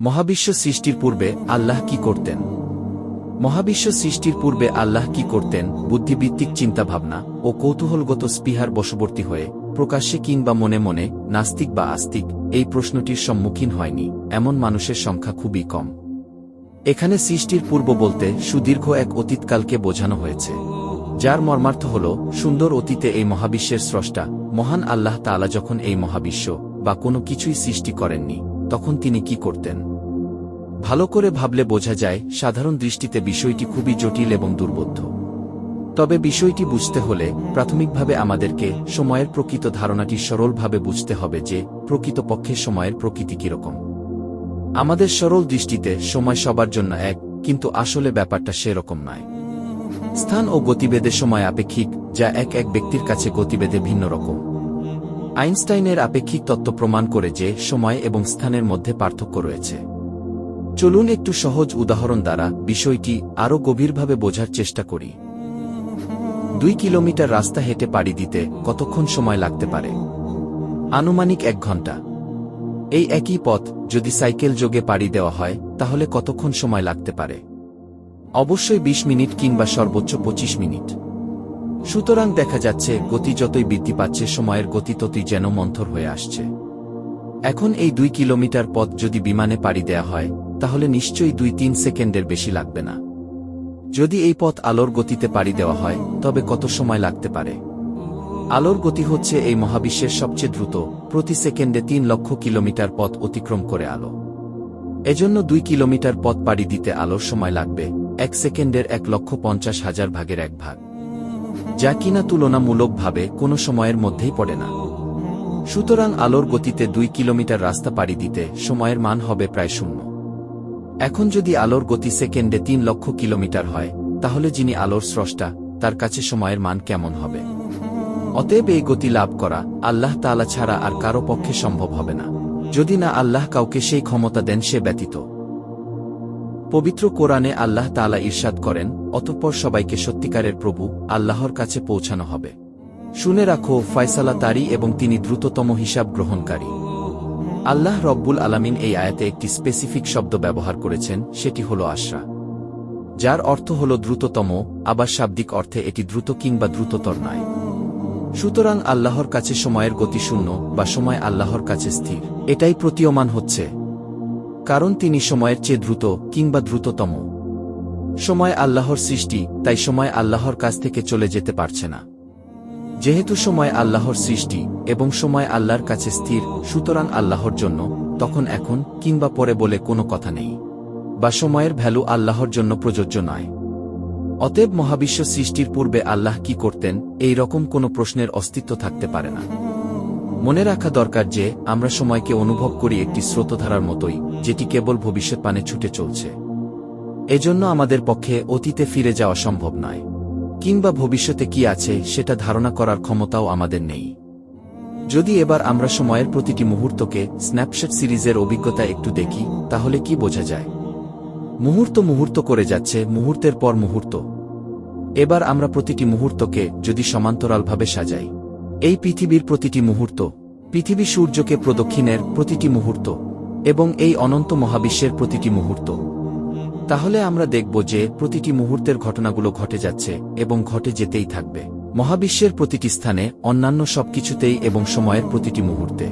মহাবিশ্ব সৃষ্টির পূর্বে আল্লাহ কি করতেন? মহাবিশ্ব সৃষ্টির পূর্বে আল্লাহ কি করতেন? বুদ্ধিভিত্তিক চিন্তাভাবনা ও কৌতূহলগত স্পিহার বশবর্তী হয়ে, প্রকাশ্যে কিংবা মনে মনে, নাস্তিক বা আস্তিক, এই প্রশ্নটির সম্মুখীন হয়নি, এমন মানুষের সংখ্যা খুবই কম। এখানে সৃষ্টির পূর্ব বলতে সুদীর্ঘ এক অতীতকালকে বোঝানো হয়েছে, যার মর্মার্থ হল সুন্দর অতীতে এই মহাবিশ্বের স্রষ্টা, মহান আল্লাহ তাআলা যখন এই মহাবিশ্ব বা কোনো কিছুই সৃষ্টি করেননি। তখন তিনি কি করতেন? ভালো করে ভাবলে বোঝা যায়, সাধারণ দৃষ্টিতে বিষয়টি খুবই জটিল এবং দুর্বোধ্য। তবে বিষয়টি বুঝতে হলে প্রাথমিকভাবে আমাদেরকে সময়ের প্রকৃত ধারণাটি সরলভাবে বুঝতে হবে যে, প্রকৃতপক্ষে সময়ের প্রকৃতি কীরকম। আমাদের সরল দৃষ্টিতে সময় সবার জন্য এক, কিন্তু আসলে ব্যাপারটা সেরকম নয়। স্থান ও গতিবেদে সময় আপেক্ষিক, যা এক এক ব্যক্তির কাছে গতিবেদে ভিন্ন রকম। আইনস্টাইনের আপেক্ষিক তত্ত্ব প্রমাণ করে যে, সময় এবং স্থানের মধ্যে পার্থক্য রয়েছে। চলুন একটু সহজ উদাহরণ দ্বারা বিষয়টি আরও গভীরভাবে বোঝার চেষ্টা করি। দুই কিলোমিটার রাস্তা হেঁটে পাড়ি দিতে কতক্ষণ সময় লাগতে পারে? আনুমানিক এক ঘণ্টা এই একই পথ যদি সাইকেল যোগে পাড়ি দেওয়া হয়, তাহলে কতক্ষণ সময় লাগতে পারে? অবশ্যই ২০ মিনিট কিংবা সর্বোচ্চ ২৫ মিনিট। সুতরাং দেখা যাচ্ছে, গতি যতই বৃদ্ধি পাচ্ছে, সময়ের গতি ততই যেন মন্থর হয়ে আসছে। এখন এই দুই কিলোমিটার পথ যদি বিমানে পাড়ি দেয়া হয়, তাহলে নিশ্চয়ই দুই তিন সেকেন্ডের বেশি লাগবে না। যদি এই পথ আলোর গতিতে পাড়ি দেওয়া হয়, তবে কত সময় লাগতে পারে? আলোর গতি হচ্ছে এই মহাবিশ্বের সবচেয়ে দ্রুত, প্রতি সেকেন্ডে তিন লক্ষ কিলোমিটার পথ অতিক্রম করে আলো। এজন্য দুই কিলোমিটার পথ পাড়ি দিতে আলোর সময় লাগবে, এক সেকেন্ডের এক লক্ষ পঞ্চাশ হাজার ভাগের এক ভাগ। যা কিনা তুলনামূলকভাবে কোনো সময়ের মধ্যেই পড়ে না। সুতরাং আলোর গতিতে দুই কিলোমিটার রাস্তা পাড়ি দিতে সময়ের মান হবে প্রায় শূন্য। এখন যদি আলোর গতি সেকেন্ডে তিন লক্ষ কিলোমিটার হয়, তাহলে যিনি আলোর স্রষ্টা, তার কাছে সময়ের মান কেমন হবে? অতএব এই গতি লাভ করা আল্লাহ তাআলা ছাড়া আর কারও পক্ষে সম্ভব হবে না। যদি না আল্লাহ কাউকে সেই ক্ষমতা দেন, সে ব্যতীত। পবিত্র কোরআনে আল্লাহ তাআলা ঈর্ষাদ করেন, অতঃপর সবাইকে সত্যিকারের প্রভু, আল্লাহর কাছে পৌঁছানো হবে। শুনে রাখো, ফয়সালা তারি এবং তিনি দ্রুততম হিসাব গ্রহণকারী। আল্লাহ রব্বুল আলামিন এই আয়াতে একটি স্পেসিফিক শব্দ ব্যবহার করেছেন, সেটি হল আশরা। যার অর্থ হল দ্রুততম, আবার শাব্দিক অর্থে এটি দ্রুত কিংবা দ্রুততর নয়। সুতরাং আল্লাহর কাছে সময়ের গতি শূন্য, বা সময় আল্লাহর কাছে স্থির। এটাই প্রতীয়মান হচ্ছে কারণ তিনি সময়ের চেয়ে দ্রুত কিংবা দ্রুততম। সময় আল্লাহর সৃষ্টি, তাই সময় আল্লাহর কাছ থেকে চলে যেতে পারছে না। যেহেতু সময় আল্লাহর সৃষ্টি এবং সময় আল্লাহর কাছে স্থির, সুতরাং আল্লাহর জন্য, তখন এখন কিংবা পরে বলে কোনো কথা নেই। বা সময়ের ভ্যালু আল্লাহর জন্য প্রযোজ্য নয়। অতএব মহাবিশ্ব সৃষ্টির পূর্বে আল্লাহ কি করতেন, এই রকম কোনো প্রশ্নের অস্তিত্ব থাকতে পারে না। মনে রাখা দরকার যে, আমরা সময়কে অনুভব করি একটি স্রোতধারার মতোই, যেটি কেবল ভবিষ্যৎ পানে ছুটে চলছে। এজন্য আমাদের পক্ষে অতীতে ফিরে যাওয়া সম্ভব নয়। কিংবা ভবিষ্যতে কি আছে, সেটা ধারণা করার ক্ষমতাও আমাদের নেই। যদি এবার আমরা সময়ের প্রতিটি মুহূর্তকে স্ন্যাপশ্যাট সিরিজের অভিজ্ঞতা একটু দেখি, তাহলে কি বোঝা যায়? মুহূর্ত মুহূর্ত করে যাচ্ছে, মুহূর্তের পর মুহূর্ত। এবার আমরা প্রতিটি মুহূর্তকে যদি সমান্তরালভাবে সাজাই এই পৃথিবীর প্রতিটি মুহূর্ত, পৃথিবী সূর্যকে প্রদক্ষিণের প্রতিটি মুহূর্ত এবং এই অনন্ত মহাবিশ্বের প্রতিটি মুহূর্ত। তাহলে আমরা দেখব যে প্রতিটি মুহূর্তের ঘটনাগুলো ঘটে যাচ্ছে এবং ঘটে যেতেই থাকবে। মহাবিশ্বের প্রতিটি স্থানে অন্যান্য সবকিছুতেই এবং সময়ের প্রতিটি মুহূর্তে।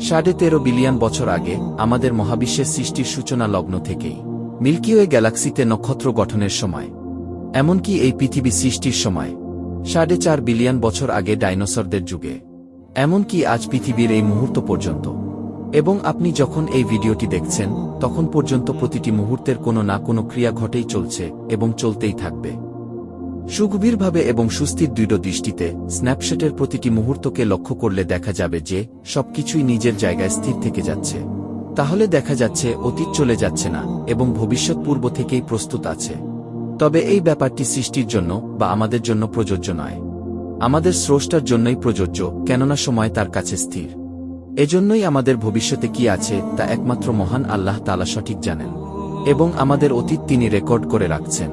সাড়ে তেরো বিলিয়ন বছর আগে আমাদের মহাবিশ্বের সৃষ্টির সূচনা লগ্ন থেকেই মিল্কিওয়ে গ্যালাক্সিতে নক্ষত্র গঠনের সময়, এমনকি এই পৃথিবী সৃষ্টির সময়। সাড়ে চার বিলিয়ন বছর আগে ডাইনোসরদের যুগে। এমনকি আজ পৃথিবীর এই মুহূর্ত পর্যন্ত। এবং আপনি যখন এই ভিডিওটি দেখছেন, তখন পর্যন্ত প্রতিটি মুহূর্তের কোনো না কোনো ক্রিয়া ঘটেই চলছে এবং চলতেই থাকবে। সুগভীরভাবে এবং সুস্থির দৃঢ় দৃষ্টিতে স্ন্যাপশটের প্রতিটি মুহূর্তকে লক্ষ্য করলে দেখা যাবে যে, সবকিছুই নিজের জায়গায় স্থির থেকে যাচ্ছে। তাহলে দেখা যাচ্ছে অতীত চলে যাচ্ছে না, এবং ভবিষ্যৎ পূর্ব থেকেই প্রস্তুত আছে। তবে এই ব্যাপারটি সৃষ্টির জন্য বা আমাদের জন্য প্রযোজ্য নয়। আমাদের স্রষ্টার জন্যই প্রযোজ্য, কেননা সময় তার কাছে স্থির। এজন্যই আমাদের ভবিষ্যতে কি আছে, তা একমাত্র মহান আল্লাহ তালা সঠিক জানেন, এবং আমাদের অতীত তিনি রেকর্ড করে রাখছেন।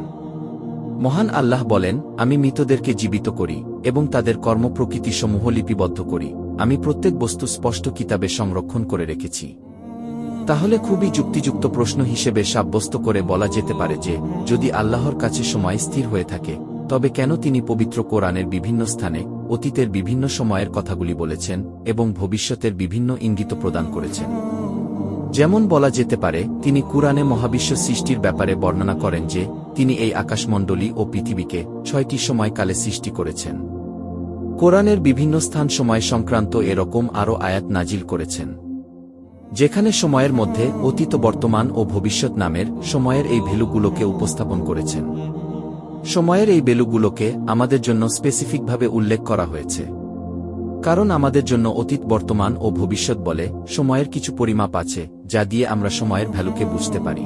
মহান আল্লাহ বলেন, আমি মৃতদেরকে জীবিত করি, এবং তাদের কর্মপ্রকৃতিসমূহ লিপিবদ্ধ করি। আমি প্রত্যেক বস্তু স্পষ্ট কিতাবে সংরক্ষণ করে রেখেছি। তাহলে খুবই যুক্তিযুক্ত প্রশ্ন হিসেবে সাব্যস্ত করে বলা যেতে পারে যে, যদি আল্লাহর কাছে সময় স্থির হয়ে থাকে, তবে কেন তিনি পবিত্র কোরআনের বিভিন্ন স্থানে, অতীতের বিভিন্ন সময়ের কথাগুলি বলেছেন, এবং ভবিষ্যতের বিভিন্ন ইঙ্গিত প্রদান করেছেন? যেমন বলা যেতে পারে, তিনি কুরআনে মহাবিশ্ব সৃষ্টির ব্যাপারে বর্ণনা করেন যে, তিনি এই আকাশমণ্ডলী ও পৃথিবীকে ছয়টি সময়কালে সৃষ্টি করেছেন। কোরআনের বিভিন্ন স্থান সময় সংক্রান্ত এরকম আরও আয়াত নাজিল করেছেন। যেখানে সময়ের মধ্যে অতীত, বর্তমান ও ভবিষ্যৎ নামের সময়ের এই ভ্যালুগুলোকে উপস্থাপন করেছেন। সময়ের এই ভ্যালুগুলোকে আমাদের জন্য স্পেসিফিকভাবে উল্লেখ করা হয়েছে। কারণ আমাদের জন্য অতীত, বর্তমান ও ভবিষ্যৎ বলে সময়ের কিছু পরিমাপ আছে, যা দিয়ে আমরা সময়ের ভ্যালুকে বুঝতে পারি।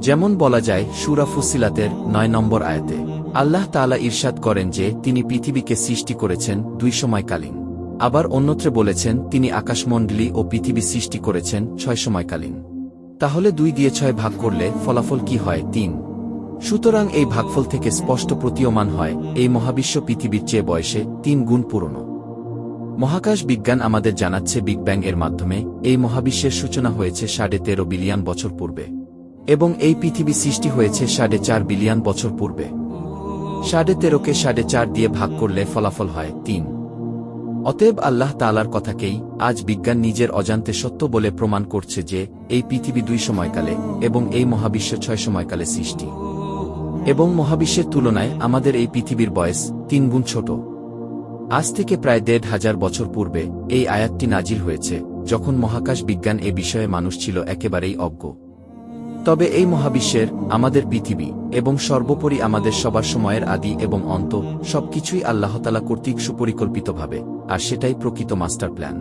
যেমন বলা যায়, সুরা ফুসিলাতের নয় নম্বর আয়াতে, আল্লাহ তাআলা ইরশাদ করেন যে তিনি পৃথিবীকে সৃষ্টি করেছেন দুই সময়কালীন। আবার অন্যত্রে বলেছেন, তিনি আকাশমণ্ডলী ও পৃথিবী সৃষ্টি করেছেন ছয় সময়কালীন। তাহলে দুই দিয়ে ছয় ভাগ করলে ফলাফল কি হয়? তিন। সুতরাং এই ভাগফল থেকে স্পষ্ট প্রতীয়মান হয়, এই মহাবিশ্ব পৃথিবীর চেয়ে বয়সে তিন গুণ পুরনো। মহাকাশ বিজ্ঞান আমাদের জানাচ্ছে বিগ ব্যাং এর মাধ্যমে, এই মহাবিশ্বের সূচনা হয়েছে সাড়ে তেরো বিলিয়ন বছর পূর্বে। এবং এই পৃথিবী সৃষ্টি হয়েছে সাড়ে চার বিলিয়ন বছর পূর্বে। সাড়ে তেরোকে সাড়ে চার দিয়ে ভাগ করলে ফলাফল হয় তিন। অতএব আল্লাহ তালার কথাকেই আজ বিজ্ঞান নিজের অজান্তে সত্য বলে প্রমাণ করছে যে, এই পৃথিবী দুই সময়কালে এবং এই মহাবিশ্ব ছয় সময়কালে সৃষ্টি। এবং মহাবিশ্বের তুলনায় আমাদের এই পৃথিবীর বয়স তিন গুণ ছোট। আজ থেকে প্রায় দেড় হাজার বছর পূর্বে এই আয়াতটি নাজিল হয়েছে, যখন মহাকাশ বিজ্ঞান এ বিষয়ে মানুষ ছিল একেবারেই অজ্ঞ। তবে এই মহাবিশ্বের, আমাদের পৃথিবী এবং সর্বোপরি আমাদের সবার সময়ের আদি এবং অন্ত সবকিছুই আল্লাহতালা কর্তৃক সুপরিকল্পিতভাবে আর সেটাই প্রকৃত মাস্টার প্ল্যান।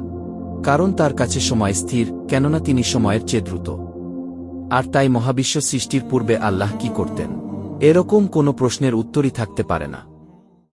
কারণ তার কাছে সময় স্থির, কেননা তিনি সময়ের চেয়ে দ্রুত। আর তাই মহাবিশ্ব সৃষ্টির পূর্বে আল্লাহ কি করতেন? এরকম কোনো প্রশ্নের উত্তরই থাকতে পারে না।